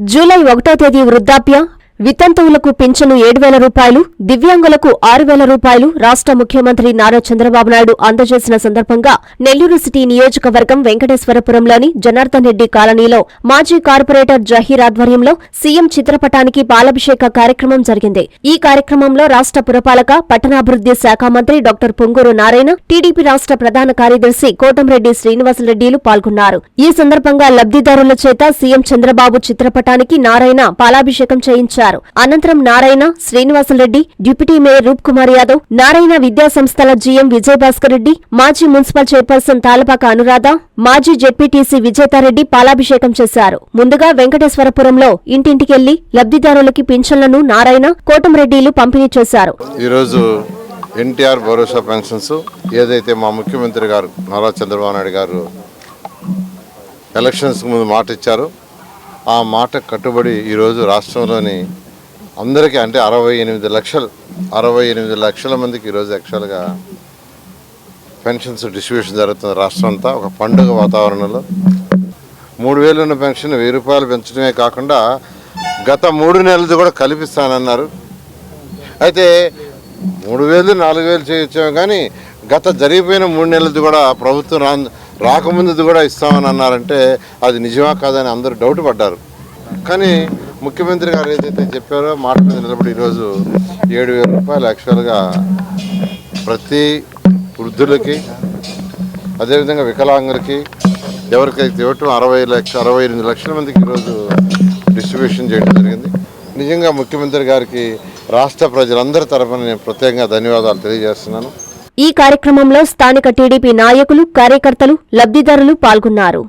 July ఒకటో తేదీ వృద్ధాప్య వితంతువులకు పింఛను ఏడు వేల రూపాయలు దివ్యాంగులకు ఆరు వేల రూపాయలు రాష్ట్ర ముఖ్యమంత్రి నారా చంద్రబాబు నాయుడు అందజేసిన సందర్భంగా నెల్లూరు సిటీ నియోజకవర్గం వెంకటేశ్వరపురంలోని జనార్దన్ రెడ్డి కాలనీలో మాజీ కార్పొరేటర్ జహీర్ ఆధ్వర్యంలో సీఎం చిత్రపటానికి పాలాభిషేక కార్యక్రమం జరిగింది. ఈ కార్యక్రమంలో రాష్ట్ర పురపాలక పట్టణాభివృద్ధి శాఖ మంత్రి డాక్టర్ పొంగూరు నారాయణ టీడీపీ రాష్ట్ర ప్రధాన కార్యదర్శి కోటంరెడ్డి శ్రీనివాసరెడ్డిలు పాల్గొన్నారు. ఈ సందర్భంగా లబ్ధిదారుల చేత సీఎం చంద్రబాబు చిత్రపటానికి నారాయణ పాలాభిషేకం చేయించారు. అనంతరం నారాయణ శ్రీనివాసరెడ్డి డిప్యూటీ మేయర్ రూప్ కుమార్ యాదవ్ నారాయణ విద్యా సంస్థల జీఎం విజయభాస్కర్ రెడ్డి మాజీ మున్సిపల్ చైర్పర్సన్ తాలపాక అనురాధ మాజీ జెడ్పీటీసీ విజేతారెడ్డి పాలాభిషేకం చేశారు. ముందుగా వెంకటేశ్వరపురంలో ఇంటింటికెళ్ళి లబ్ధిదారులకి పింఛన్లను నారాయణ కోటంరెడ్డిలు పంపిణీ చేశారు. ఈరోజు ఎన్టీఆర్ భరోసా పెన్షన్స్ ఏదైతే మా ముఖ్యమంత్రి గారు నారా చంద్రబాబు నాయుడు గారు ఎలక్షన్స్ ముందు మాట ఇచ్చారో ఆ మాట కట్టుబడి ఈరోజు రాష్ట్రంలోని అందరికీ అంటే అరవై ఎనిమిది లక్షలు అరవై ఎనిమిది లక్షల మందికి ఈరోజు యాక్చువల్గా పెన్షన్స్ డిస్ట్రిబ్యూషన్ జరుగుతుంది రాష్ట్రం అంతా ఒక పండుగ వాతావరణంలో మూడు వేలు ఉన్న పెన్షన్ వెయ్యి రూపాయలు పెంచడమే కాకుండా గత మూడు నెలలది కూడా కల్పిస్తానన్నారు. అయితే మూడు వేలు నాలుగు వేలు చేయొచ్చాము కానీ గత జరిగిపోయిన మూడు నెలలది కూడా ప్రభుత్వం రా రాకముందుది కూడా ఇస్తామని అన్నారంటే అది నిజమా కాదని అందరూ డౌట్ పడ్డారు. కానీ ముఖ్యమంత్రి గారు ఏదైతే చెప్పారో మాట మీద నిలబడి ఈరోజు ఏడు వేల రూపాయలు యాక్చువల్గా ప్రతి వృద్ధులకి అదేవిధంగా వికలాంగులకి ఎవరికైతే ఇవ్వటం అరవై లక్ష అరవై ఎనిమిది లక్షల మందికి ఈరోజు డిస్ట్రిబ్యూషన్ చేయడం జరిగింది. నిజంగా ముఖ్యమంత్రి గారికి రాష్ట్ర ప్రజలందరి తరఫున నేను ప్రత్యేకంగా ధన్యవాదాలు తెలియజేస్తున్నాను. ఈ కార్యక్రమంలో స్థానిక టీడీపీ నాయకులు కార్యకర్తలు లబ్ధిదారులు పాల్గొన్నారు.